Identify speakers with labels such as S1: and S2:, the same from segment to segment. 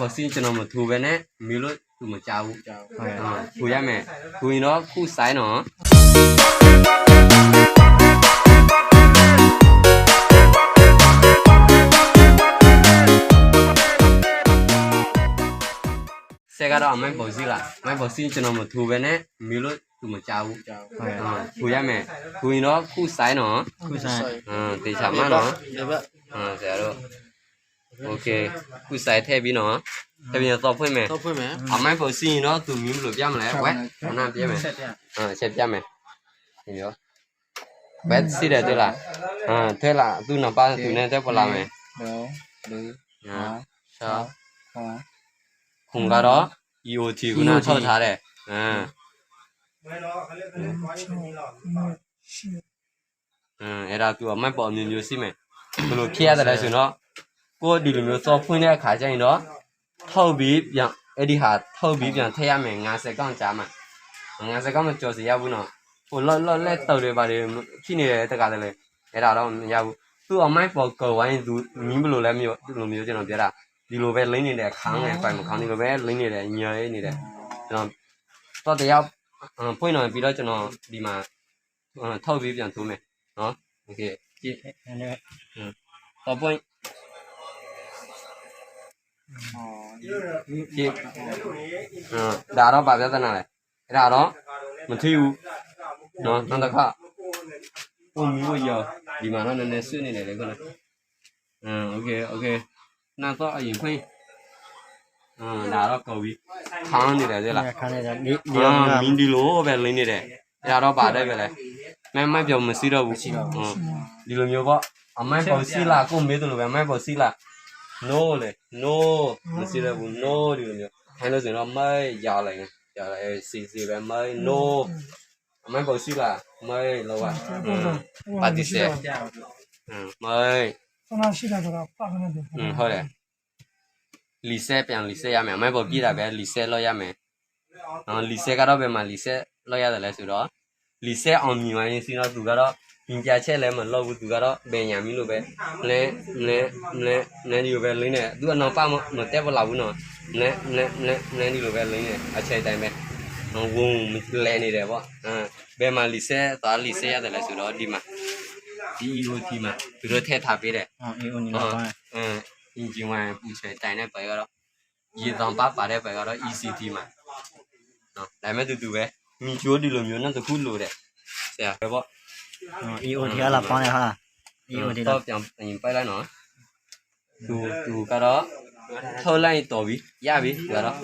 S1: ဘောစင်းကျွန်တော်မထူပဲနဲ့မီလို့သူမကြောက်ဘူး
S2: ကြောက်
S3: ဟုတ်ကဲ့
S1: ဟုတ်ထူရမယ်ထူရင်တော့ခုဆိုင်တော့ဆဲကတော့အမိုက်ပေါ်စီလာမိုက်ပေါ်စီကျွန်တော်မထူပဲနဲ့မီလို့သူမကြောက်ဘူး
S2: ကြောက်
S3: ဟုတ်ကဲ့
S1: ဟုတ်ထူရမယ်ထူရင်တော့ခုဆိုင်တော့
S3: ခုဆိုင်
S1: ဟမ်တေချာမနော်
S2: ဒီဘက်
S1: ဟမ်ဆရာတို့ ok. Cú sai theo bí nó. Theo bí nó
S2: top phơi mẹ. Top phơi
S1: mẹ. À mấy phơi xi nó từ miếng lửa giam lại quét. Nó nam giam mẹ xếp giam mẹ hiểu bé xi để tôi
S2: là à thế
S1: là tôi nằm ba tôi nên thế còn làm mẹ đó. đấy à sao không có đó. IoT của nó thao thả đấy à. Ừ, ừ era tụi mày bỏ nhiều nhiều
S2: xí mẹ.
S1: Kia là
S2: đại sự
S1: nó ကတော့ EOT ခုနထောက်ထားတယ်အာအင်းအဲ့ဒါသူအမိုက်ပေါ်မျိုးမျိုးစီမယ်ဘယ်လိုဖြည့်ရတယ်လဲဆိုတော့ကိုဒီလိုမျိုးစောဖွင့်တဲ့အခါကျရင်တော့ထုတ်ပြီးပြန်အဲ့ဒီဟာထုတ်ပြီးပြန်ထည့်ရမယ်50ကောင်ကြားမှာ50ကောင်မကြော်စီရဘူးနော်ဟိုလော့လော့လက်တော်တွေပါတယ်ဖြစ်နေတဲ့တက္ကသလေအဲ့ဒါတော့မရဘူးသူ့အမိုက်ပေါ်ကောဝိုင်းသူမင်းဘယ်လိုလဲမျိုးဒီလိုမျိုးကျွန်တော်ပြောတာဒီလိုပဲလိမ့်နေတဲ့ခန်းငယ်ပိုင်မခန်းဒီလိုပဲလိမ့်နေတယ်ညရဲနေတယ်ကျွန်တော်တော့တရားဖွင့်တော့ပြီးတော့ကျွန်တော်ဒီမှာထုတ်ပြီးပြန်ထိုးမယ်နော်โอเคကြည့်
S3: အဲ့ဒါ
S1: တော့ပွ ဒါတော့ဗာပြဿနာလဲအဲ့ဒါတော့မထီဘူးနော်နောက်တစ်ခါပုံမျိုးရောဒီမှာတော့နည်းနည်းဆွနေတယ်လေခုနอืมโอเคโอเคနောက်တော့အရင်ဖွင့်အာဒါတော့ကော်ပြီခန်းနေတယ်ကြလား
S3: ခါနေတာဒီဒီ
S1: ဒီ
S3: ရော
S1: တော့
S3: က
S1: မင်းဒီလိုပဲလိမ့်နေတယ်အဲ့ဒါတော့ပါတယ်ပဲလေမဲမိုက်ပြောင်မရှိတော့ဘူးဟုတ်ဒီလိုမျိုးပေါ့အမိုက်ပေါ်စီလာကိုမေးတယ်လို့ပဲမိုက်ပေါ်စီလာ no လေ no မရှိတော့ဘူး no ဒီလိုမျိုးခိုင်းလို့ဆိုရင်တော့မိုက်ရလိုက်ရင်ရလိုက်အဲစီစီပဲမိုက် no အမိုက်ပေါ်စီလာမိုက်လောကပါတိစေမိုက်
S4: ဆန္ဒရှိတာကတော့ပတ်ကနေတယ်
S1: อืมဟုတ်တယ်လီဆက်ပြန်လီဆက်ရမယ်အမိုက်ပေါ်ပြတာပဲလီဆက်လောက်ရမယ်နော်လီဆက်ကတော့ဘယ်မှာလီဆက်လောက်ရတယ်လဲဆိုတော့လီဆက်အောင်မြင်ရင်စီတော့သူကတော့ ပင်ပြချက်လည်းမလောက်ဘူးသူကတော့ဘယ်ညာမီလို့ပဲလဲလဲလဲလဲဒီလိုပဲလင်းနေသူကနောက်ပါမတက်ပလောက်ဘူးနော်လဲလဲလဲလဲဒီလိုပဲလင်းနေအချိန်တိုင်းပဲဝုံလဲနေတယ်ပေါ့အဲဘယ်မှာလီဆဲသွားလီဆဲရတယ်လဲဆိုတော့ဒီမှာဒီ EOT မှာသူတို့ထည့်ထားပေးတယ်ဟုတ် EOT မှာ
S3: အဲအင်ဂျင်ဝို
S1: င်းပူချေတိုင်တဲ့ဘယ်ကတော့ရေတောင်ပါပါတဲ့ဘယ်ကတော့ ECT မှာနော်ဒါပေမဲ့တူတူပဲမိချိုးဒီလိုမျိုးနဲ့တခုလိုတဲ့ဆရာပဲ
S3: ပေါ့ EOD ကလာပေါင်းရဟာ EOD တော့ပြန်ပြင်
S1: ပို
S3: က်
S1: လိုက်နော်သူသူကတော့ထုတ်လိုက်တော်ပြီရပြီသူကတော့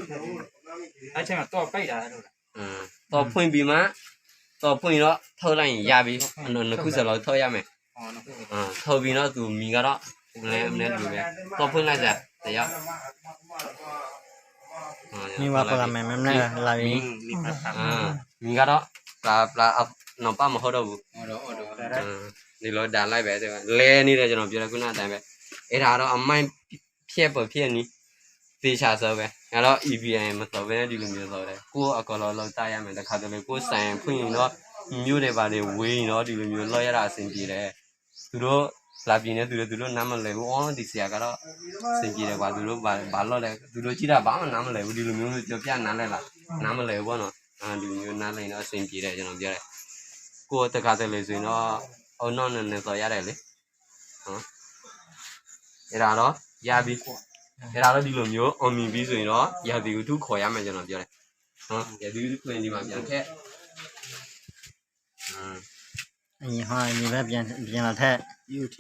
S2: အဲ့ချိန်မှာတော့ပိုက်တာလို့လား
S1: อืมတော့ဖွင့်ပြီးမှတော့ဖွင့်တော့ထုတ်လိုက်ရင်ရပြီအ
S2: လုံးနှ
S1: စ်ခုစလောက်ထုတ်ရမယ်ဟုတ်နှစ်ခုအာ
S3: ထုတ်ပြီးတော့သူမိကတော့ဦးလဲဦးလဲလူပဲ
S2: တော့ဖွင့်လိုက်ကြတ
S1: ယောက်มีว่าปลาแม่แม่ละลายมีมีปลามีก็တော့ปลาปลาနော်ပါမဟုတ်တော့ဘူး
S2: ဟောတော့ဟောတော့
S1: အင်းဒီလိုဒါလိုက်ပဲတဲ့လဲနေတယ်ကျွန်တော်ပြောတယ်ခုနအတိုင်းပဲအဲ့ဒါတော့အမိုင်းဖြက်ပေါ်ဖြက်နီးသေချာဆိုပဲငါတော့ EVN မတော်ပဲဒီလိုမျိုးဆိုတယ်ကိုယ်အကောလောလောက်တရမယ်တခါတလေကိုယ်ဆိုင်ဖွင့်ရင်တော့မြို့တွေပါတွေဝေးရင်တော့ဒီလိုမျိုးလောက်ရတာအဆင်ပြေတယ်သူတို့လာပြင်းနေသူတို့သူတို့နားမလဲဘူးအော်ဒီဆရာကတော့အဆင်ပြေတယ်ကွာသူတို့ဘာဘာလို့လဲသူတို့ကြည့်တာဘာမှနားမလဲဘူးဒီလိုမျိုးကြောပြနားလဲလားနားမလဲဘူးပေါ့နော်အာဒီလိုမျိုးနားလဲတော့အဆင်ပြေတယ်ကျွန်တော်ပြောတယ် ကိုယ်တခါတလေဆိုရင်တော့အုံနောက်နဲ့နဲ့ဆိုရတယ်လေဟုတ်အဲ့ဒါတော့ရပြီအဲ့ဒါတော့ဒီလိုမျိုးအောင်မြင်ပြီးဆိုရင်တော့ရာသီဥတုခေါ်ရမယ်ကျွန်တော်ပြောတယ်ဟုတ်ရာသီဥတုခွင့်ဒီမှာပြန်ခက်อืม
S3: အရင်ဟာဒီဘက်ပြန်ပြန်လာထက်
S2: UT